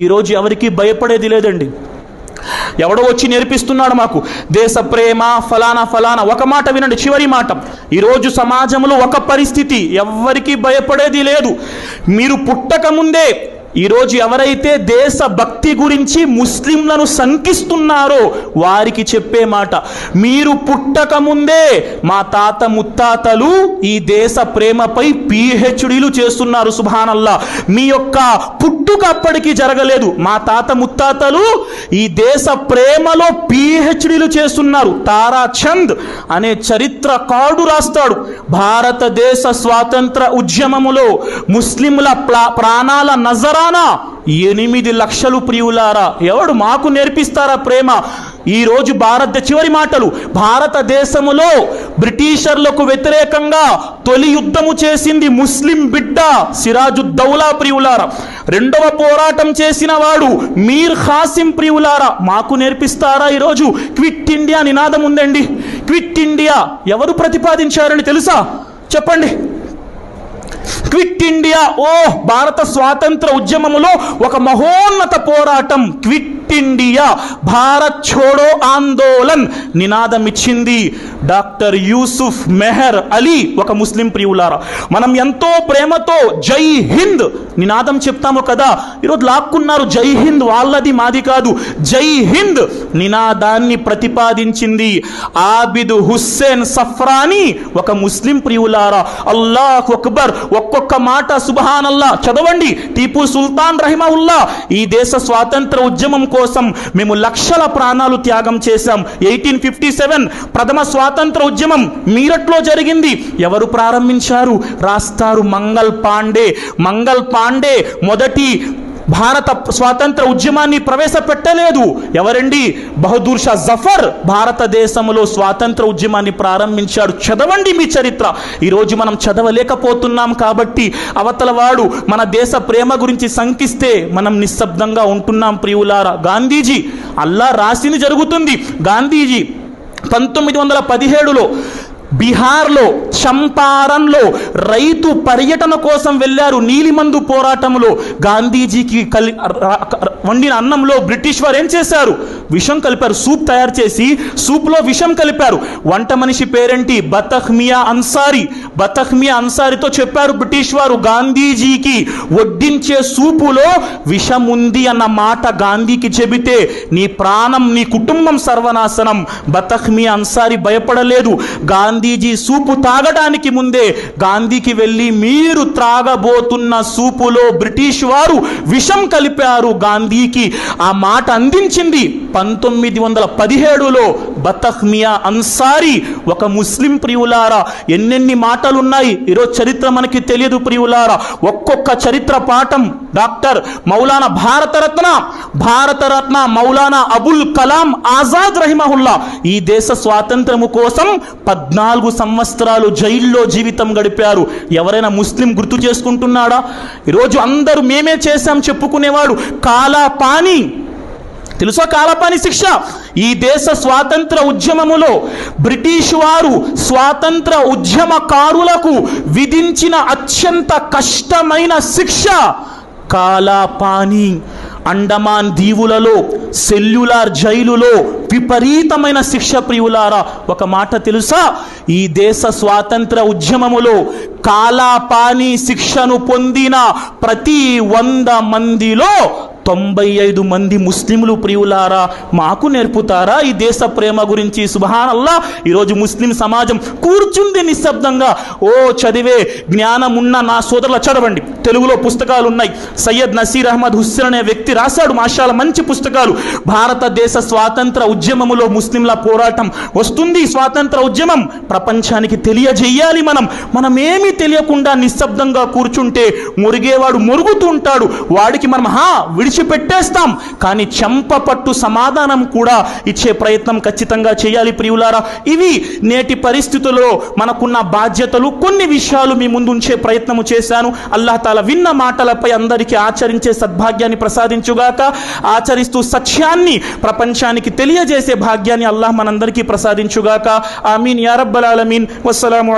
ఈరోజు ఎవరికి భయపడేది లేదండి. ఎవడో వచ్చి నేర్పిస్తున్నాడు మాకు. దేశ ప్రేమ ఫలానా ఫలానా. ఒక మాట వినండి చివరి మాట. ఈరోజు సమాజంలో ఒక పరిస్థితి ఎవరికి భయపడేది లేదు. మీరు పుట్టక ముందే ఈరోజు ఎవరైతే దేశ భక్తి గురించి ముస్లింలను శంకిస్తున్నారో వారికి చెప్పే మాట మీరు పుట్టక ముందే మా తాత ముత్తాతలు ఈ దేశ ప్రేమపై పిహెచ్డీలు చేస్తున్నారు సుభానల్లా. మీ యొక్క పుట్టుక అప్పటికి జరగలేదు. మా తాత ముత్తాతలు ఈ దేశ ప్రేమలో పిహెచ్డీలు చేస్తున్నారు. తారాచంద్ అనే అనే చరిత్రకారుడు రాస్తాడు. భారతదేశ స్వాతంత్ర ఉద్యమములో ముస్లింల ప్రాణాల ప్రాణాల నజరానా ఎనిమిది లక్షలు ప్రియులారా ఎవడు మాకు నేర్పిస్తారా ప్రేమ? ఈ రోజు భారత చివరి మాటలు. భారతదేశములో బ్రిటిషర్లకు వ్యతిరేకంగా తొలి యుద్ధము చేసింది ముస్లిం బిడ్డ సిరాజుద్దౌలా ప్రియులారా. రెండవ పోరాటం చేసిన వాడు మీర్ ఖాసిం ప్రియులారా. మాకు నేర్పిస్తారా ఈరోజు? క్విట్ ఇండియా నినాదం ఉందండి. క్విట్ ఇండియా ఎవరు ప్రతిపాదించారని తెలుసా? చెప్పండి. క్విట్ ఇండియా ఓ భారత స్వాతంత్ర ఉద్యమములో ఒక మహోన్నత పోరాటం క్విట్ ఇండియా భారత్ ఛోడో ఆందోళన్ నినాదం ఇచ్చింది డాక్టర్ యూసుఫ్ మెహర్ అలీ ఒక ముస్లిం ప్రియులారా. మనం ఎంతో ప్రేమతో జై హింద్ నినాదం చెప్తాము కదా? ఈరోజు లాక్కున్నారు జై హింద్ వాళ్ళది మాది కాదు. జై హింద్ నినాదాన్ని ప్రతిపాదించింది ఆబిద్ హుస్సేన్ సఫ్రాని ఒక ముస్లిం ప్రియులారా. అల్లాహ్ అక్బర్ ఒక్కొక్క మాట సుబహానల్లా చదవండి. టీపు సుల్తాన్ రహిమవుల్లా ఈ దేశ స్వాతంత్ర ఉద్యమం కోసం మేము లక్షల ప్రాణాలు త్యాగం చేశాం. ఎయిటీన్ ఫిఫ్టీ సెవెన్ ప్రథమ స్వాతంత్ర ఉద్యమం మీరట్లో జరిగింది. ఎవరు ప్రారంభించారు? రాస్తారు మంగల్ పాండే. మంగల్ పాండే మొదటి భారత స్వాతంత్ర ఉద్యమాన్ని ప్రవేశపెట్టలేదు. ఎవరండి? బహదూర్ షా జఫర్. భారతదేశంలో స్వాతంత్ర ఉద్యమాన్ని ప్రారంభించాడు. చదవండి మీ చరిత్ర. ఈరోజు మనం చదవలేకపోతున్నాం కాబట్టి అవతల వాడు మన దేశ ప్రేమ గురించి శంకిస్తే మనం నిశ్శబ్దంగా ఉంటున్నాం ప్రియులారా. గాంధీజీ అల్లా రాసింది జరుగుతుంది. గాంధీజీ పంతొమ్మిది వందల పదిహేడులో బీహార్లో చంపారన్లో రైతు పర్యటన కోసం వెళ్ళారు నీలిమందు పోరాటంలో. గాంధీజీకి కలి వండిన అన్నంలో బ్రిటిష్ వారు ఏం చేశారు? విషం కలిపారు సూప్ తయారు చేసి సూప్లో విషం కలిపారు. వంట మనిషి పేరేంటి? బతహ్మియా అన్సారీ. బతహ్మియా అన్సారీతో చెప్పారు బ్రిటిష్ వారు గాంధీజీకి. వడ్డించే సూపులో విషం ఉంది అన్న మాట గాంధీకి చెబితే నీ ప్రాణం నీ కుటుంబం సర్వనాశనం. బతహ్మియా అన్సారీ భయపడలేదు. గాంధీ గాంధీజీ సూపు తాగడానికి ముందే గాంధీకి వెళ్ళి మీరు త్రాగబోతున్న సూపులో బ్రిటిష్ వారు విషం కలిపారు గాంధీకి. ఆ మాట అందించింది పంతొమ్మిది వందల పదిహేడులో బతహ్మియా అన్సారీ ఒక ముస్లిం ప్రియులారా ఎన్నెన్ని మాటలున్నాయి ఈరోజు చరిత్ర మనకి తెలియదు ప్రియులారా. ఒక్కొక్క చరిత్ర పాఠం డాక్టర్ మౌలానా భారతరత్న భారతరత్న మౌలానా అబుల్ కలాం ఆజాద్ రహిమహుల్లా. ఈ దేశ స్వాతంత్రము కోసం పద్నాలుగు సంవత్సరాలు జైల్లో జీవితం గడిపారు. ఎవరైనా ముస్లిం గుర్తు చేసుకుంటున్నాడా? ఈరోజు అందరూ మేమే చేశాం చెప్పుకునేవాడు కాలా పానీ తెలుసా కాలపాని శిక్ష? ఈ దేశ స్వాతంత్ర ఉద్యమములో బ్రిటిష్ వారు స్వాతంత్ర ఉద్యమకారులకు విధించిన అత్యంత కష్టమైన శిక్ష కాలాపాని. అండమాన్ దీవులలో సెల్యులార్ జైలులో విపరీతమైన శిక్ష ప్రియులారా ఒక మాట తెలుసా? ఈ దేశ స్వాతంత్ర ఉద్యమములో కాలాపాని శిక్షను పొందిన ప్రతి వంద మందిలో తొంభై ఐదు మంది ముస్లింలు ప్రియులారా మాకు నేర్పుతారా ఈ దేశ ప్రేమ గురించి? సుభానల్లా ఈరోజు ముస్లిం సమాజం కూర్చుంది నిశ్శబ్దంగా. ఓ చదివే జ్ఞానం ఉన్న నా సోదరుల చదవండి. తెలుగులో పుస్తకాలు ఉన్నాయి సయ్యద్ నసీర్ అహ్మద్ హుస్సేన్ అనే వ్యక్తి రాశాడు మాషాల మంచి పుస్తకాలు. భారతదేశ స్వాతంత్ర ఉద్యమములో ముస్లింల పోరాటం వస్తుంది. స్వాతంత్ర ఉద్యమం ప్రపంచానికి తెలియజేయాలి మనం. మనమేమి తెలియకుండా నిశ్శబ్దంగా కూర్చుంటే మురిగేవాడు మురుగుతూ ఉంటాడు. వాడికి మనం హా విడిచిపెట్టేస్తాం. కానీ చెంపపట్టు సమాధానం కూడా ఇచ్చే ప్రయత్నం ఖచ్చితంగా చేయాలి ప్రియులారా. ఇవి నేటి పరిస్థితుల్లో మనకున్న బాధ్యతలు. కొన్ని విషయాలు మీ ముందు ఉంచే ప్రయత్నము చేశాను. అల్లాహ్ విన్న మాటలపై అందరికీ ఆచరించే సద్భాగ్యాన్ని ప్రసాదించుగాక. ఆచరిస్తూ సత్యాన్ని ప్రపంచానికి తెలియజేసే భాగ్యాన్ని అల్లాహ్ మనందరికీ ప్రసాదించుగాక. ఆమీన్. యారబ్బల్ ఆలమీన్. వస్సలాము